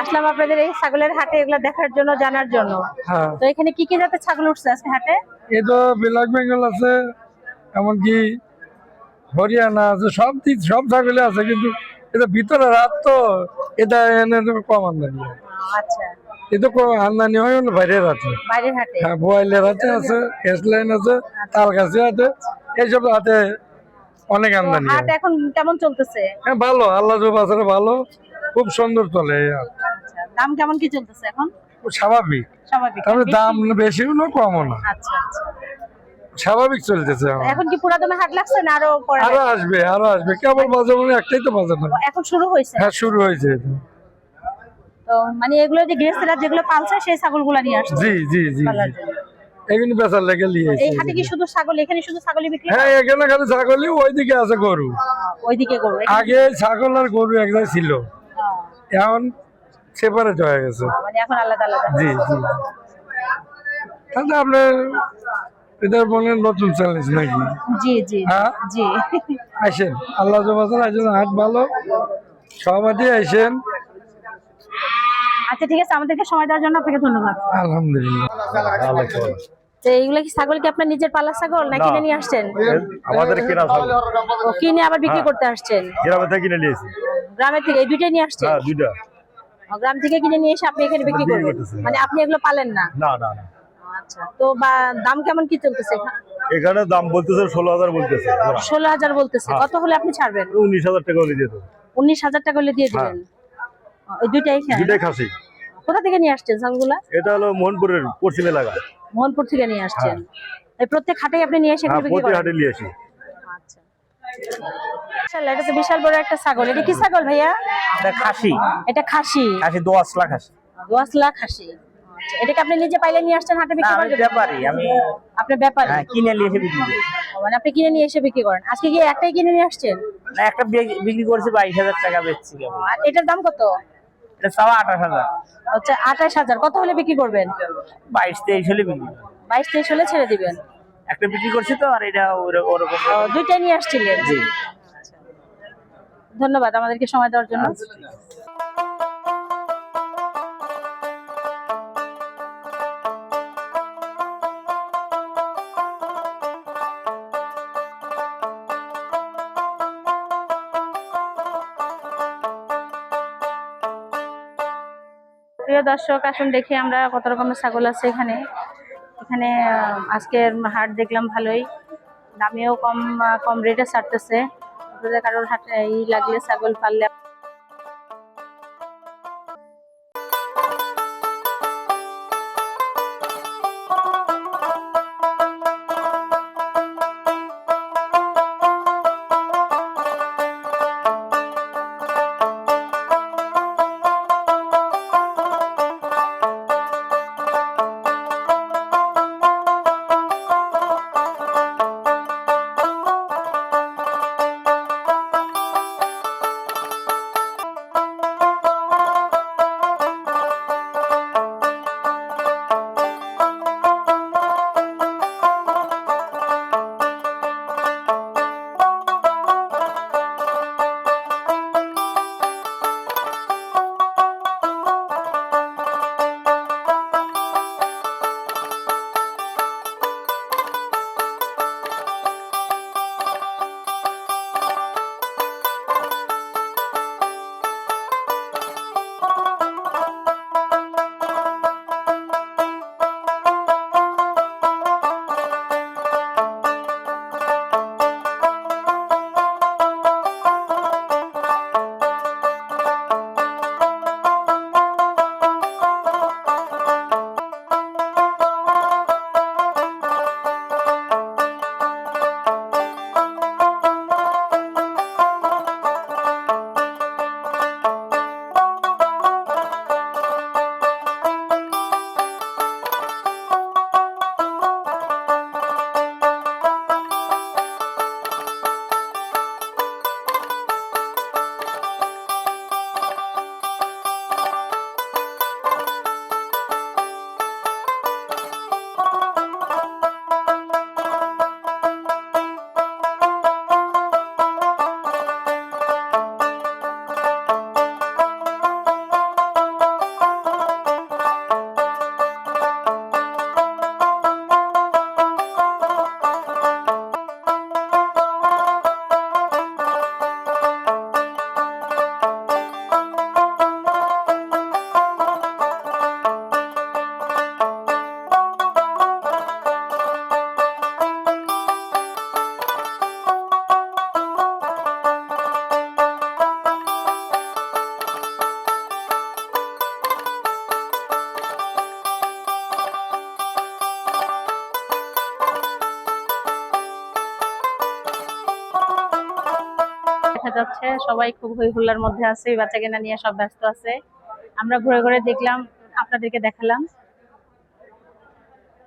আসলাম আপনাদের এই ছাগলের হাটে এগুলো দেখার জন্য জানার জন্য। হ্যাঁ। তো এখানে কি কি জাতের ছাগল উঠছে আজকে হাটে? তো ব্ল্যাক বেঙ্গল আছে এমনকি হরিয়ানা আছে সব সব ছাগলে আছে কিন্তু এটা ভিতরে রাত তো এটা কম আমদানি হয়। আচ্ছা। আমদানি হয় বাইরের হাটে। হ্যাঁ আছে এসলাইন আছে তালগাছি এইসব অনেক আমদানি এখন কেমন চলতেছে? হ্যাঁ ভালো আল্লাহ বাজারে ভালো। খুব সুন্দর চলে হাট। আচ্ছা দাম কেমন কি চলতেছে এখন? স্বাভাবিক। স্বাভাবিক। তবে বেশি? দাম বেশিও না কমও না। আচ্ছা আচ্ছা। স্বাভাবিক চলতেছে এখন। কি পুরাদমে হাট লাগছে না আরও পরে আরও আসবে আরও আসবে। কেবল বাজার মানে একটাই তো বাজার না। এখন শুরু হয়েছে? হ্যাঁ শুরু হয়েছে তো। মানে এগুলো যে গৃহস্থরা যেগুলো পালছে সেই ছাগলগুলো নিয়ে আসছে? জি জি জি। এগুলি বেচার লেগে নিয়ে এই হাটে কি শুধু ছাগল? এখানে শুধু ছাগলই বিক্রি হয়? এখানে খালি ছাগলই ওইদিকে আছে গরু। ওইদিকে গরু আগে ছাগল আর গরু এক জায়গায় ছিল। এখন সেপারেট হয়ে গেছে। মানে এখন আলাদা আলাদা। জি জি। তাহলে আপনার এটা নতুন চ্যালেঞ্জ নাকি? জি জি হ্যাঁ? জি। আসেন আল্লাহ বাজার আসেন হাট ভালো। সবাই আসেন। আচ্ছা ঠিক আছে আমাদেরকে সময় দেওয়ার জন্য আপনাকে ধন্যবাদ। আলহামদুলিল্লাহ। তো এইগুলো কি ছাগল কি আপনার নিজের পালা ছাগল না। কিনে নিয়ে আসছেন? আমাদের কেনা ছাগল। কিনে আবার বিক্রি করতে আসছেন? গ্রামে থেকে কিনে নিয়েছি। গ্রামের থেকে এই দুইটাই নিয়ে আসছেন? হ্যাঁ দুইটা। গ্রাম থেকে কিনে নিয়ে এসে আপনি এখানে বিক্রি বিক্রি করবেন? মানে আপনি এগুলো পালেন না? না না না। আচ্ছা তো বা দাম কেমন কি চলতেছে? এখানে দাম বলতেছে ষোলো হাজার বলতেছে ষোলো হাজার বলতেছে। হ্যাঁ। কত হলে আপনি ছাড়বেন? উনিশ হাজার টাকা হলে যেত উনিশ হাজার টাকা হলে দিয়ে দিবেন? এই দুইটাই দুইটাই খাসি। কোথা থেকে নিয়ে আসছেন ছাগলগুলা এটা হলো মোহনপুরের পশ্চিম এলাকা। মোহনপুর থেকে নিয়ে আসছেন। এই প্রত্যেক হাটেই আপনি নিয়ে এসে হ্যাঁ এখানে বিক্রি প্রতি করেন? হাটে নিয়ে আসি। আচ্ছা। মাশাআল্লাহ, এটা তো বিশাল বড় একটা ছাগল। এটা কি ছাগল ভাইয়া? এটা খাসি। এটা খাসি। খাসি খাসি। দোয়াশলা খাসি। আচ্ছা, এটাকে আপনি নিজে পাইলে নিয়ে আসছেন হাটে বিক্রি করার জন্য? ব্যাপারী আমি আপনি হ্যাঁ, কিনে নিয়ে এসে বিক্রি করি। মানে আপনি কিনে নিয়ে এসে বিক্রি করেন। আজকে কি একটাই কিনে নিয়ে আসছেন? না একটা বিক্রি করছি বাইশ হাজার টাকা বেচছি। আর এটার দাম কত? এটা চাওয়া আঠাশ হাজার। হচ্ছে আঠাশ হাজার। কত হলে বিক্রি করবেন? বাইশ তেইশ হলে বিক্রি করি। বাইশ তেইশ হলে ছেড়ে দিবেন। একটা বিক্রি করছি তো আর এটা ওর- ওরকম ও, দুইটাই নিয়ে আসছিলেন? জি। ধন্যবাদ আমাদেরকে সময় দেওয়ার জন্য। প্রিয় দর্শক, আসুন দেখি আমরা কত রকমের ছাগল আছে এখানে। এখানে আজকের হাট দেখলাম ভালোই। দামেও কম কম রেটে ছাড়তেছে। আপনাদের কারোর হাটে ই লাগলে ছাগল পারলে দেখা যাচ্ছে। সবাই খুব হই হুল্লার মধ্যে আছে বাচ্চা কেনা নিয়ে সব ব্যস্ত আছে। আমরা ঘুরে ঘুরে দেখলাম, আপনাদেরকে দেখালাম।